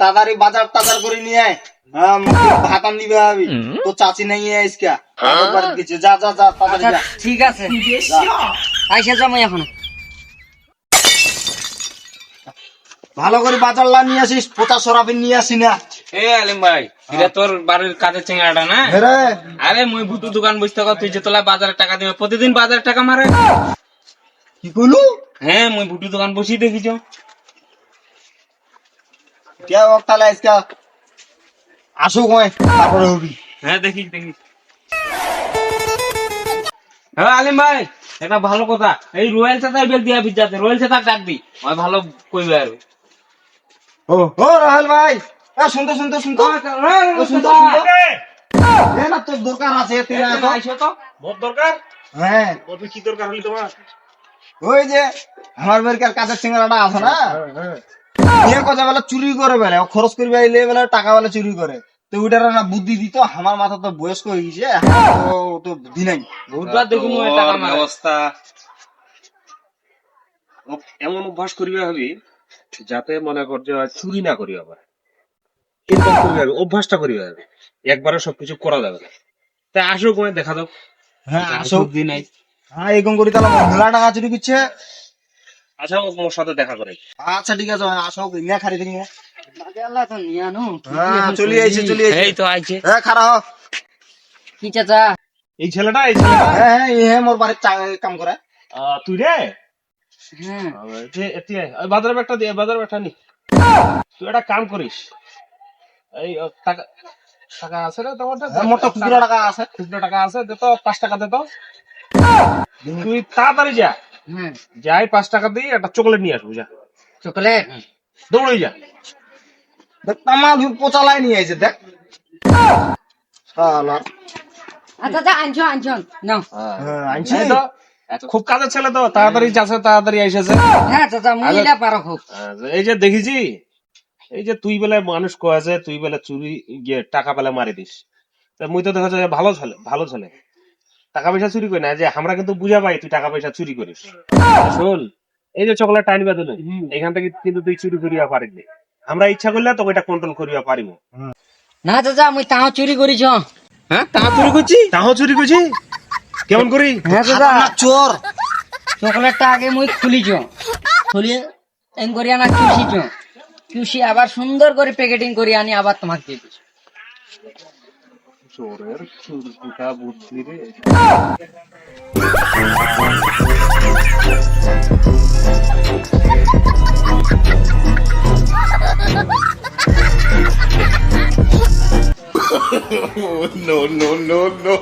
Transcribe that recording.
তাড়াতাড়ি বাজার টাজার করে নিয়ে আয়। হ্যাঁ ভাত তো চাচি নাই আজকে। বাড়ি যা যা যা আচ্ছা ঠিক আছে। আইসা যাব এখন। ভালো করে বাজার লা নিয়ে আসিস পোতা সরাবি নিয়ে আসি না। এ আলিম ভাই এটা তোর বাড়ির কাজের চেঙ্গাটা না? আরে মুই ভুতু দোকান বসতে কর তুই যে তোলা বাজারে টাকা দিবে প্রতিদিন বাজারে টাকা মারে। কি কইলু? হ্যাঁ মুই ভুটু দোকান বসি দেখিছ কে ও তাহলে আজকে আসো কয় তারপরে হবি। হ্যাঁ দেখি দেখি। হ্যাঁ আলিম ভাই এটা ভালো কথা। এই রয়্যাল চাচা বেল দিয়া বিজাতে রয়্যাল চাচা ডাক দি ওই ভালো কইবে আর ও ও রাহুল ভাই। এ শুনতে শুনতে শুনতে ও শুনতে শুনতে এ না তোর দরকার আছে তুই আয় তো। আইসো তো। মোর দরকার? হ্যাঁ। মোর কি দরকার হলি তোমার? ওই যে আমার বেরকার কাছের সিঙ্গারাটা আছে না? নিয়ে কথা বেলা চুরি করে বেলে খরচ করবে আইলে বেলা টাকা বেলা চুরি করে। তো ওইটার না বুদ্ধি দিত আমার মাথা তো বয়স্ক হয়ে গেছে আমার তো বুদ্ধি নাই। বহুতবার দেখি মুই টাকা মারে। অবস্থা। এমন অভ্যাস করিবে হবি যাতে মনে কর যে চুরি না করিবে আবার। এরকম করিবে হবে অভ্যাসটা করিবে হবে একবারে সবকিছু করা যাবে না। তা আসো কমে দেখা দাও হ্যাঁ আসো। বুদ্ধি নাই। হ্যাঁ এরকম করি তাহলে মহিলা টাকা চুরি করছে। আচ্ছা মোর সাথে দেখা করে। আচ্ছা ঠিক আছে আসো নিয়ে খারি আল্লাহ তো নিয়ে আনো হ্যাঁ চলে আইছে চলে আইছে। এই তো আইছে। হ্যাঁ খারাপ হ। কি চাচা? এই ছেলেটা এই ছেলেটা? হ্যাঁ হ্যাঁ হ্যাঁ মোর বাড়ির কাম করে। তুই রে? হ্যাঁ। যে- এতি আয়। ওই বাজার ব্যাগটা দিয়ে বাজার ব্যাগটা নি। তুই একটা কাম করিস। এই টাকা টাকা আছে রে তোমার হ্যাঁ, তো খুচরো টাকা আছে। খুচরো টাকা আছে দে তো পাঁচ টাকা দে তো। তুই তাড়াতাড়ি যা। হ্যাঁ যাই পাঁচ টাকা দিয়ে একটা চকলেট নিয়ে আসব যা। চকলেট? দৌড়ে যা। দেখ তামা পোচালাই নিয়ে আইছে দেখ। শালা। আচ্ছা আচ্ছা আনছো আনছো। নাও। হ্যাঁ আনছি। তো খুব কাজের ছেলে তো তাড়াতাড়ি যাচ্ছে তাড়াতাড়ি এসেছে হ্যাঁ চাচা মহিলা পারো খুব। আচ্ছা, এই যে দেখেছি এই যে তুই বেলে মানুষ কয়েছে তুই বেলে চুরি টাকা পেলে মারি দিস। তা মুই তো দেখা যায় ভালো ছেলে ভালো ছেলে। টাকা পয়সা চুরি করি না যে আমরা কিন্তু বুঝা পাই তুই টাকা পয়সা চুরি করিস। শোন এই যে চকলেট টাইন বেদনে এখান থেকে কিন্তু তুই চুরি করিয়া পারিনি আমরা ইচ্ছা করলে তোকে এটা কন্ট্রোল করিয়া পারিব না চাচা মুই তাও চুরি করিছ হ্যাঁ তা চুরি করছি? তাও চুরি করছি? কেমন করি? হ্যাঁ চাচা। চোর। চকলেটটা আগে মুই খুলিছ খুলিয়ে এম করি আনা চুষিছ চুষি আবার সুন্দর করে প্যাকেটিং করে আনি আবার তোমাকে দিয়ে ചോറ് ചുരുക്കൂട്ട ബുദ്ധിര് no, no, no, no.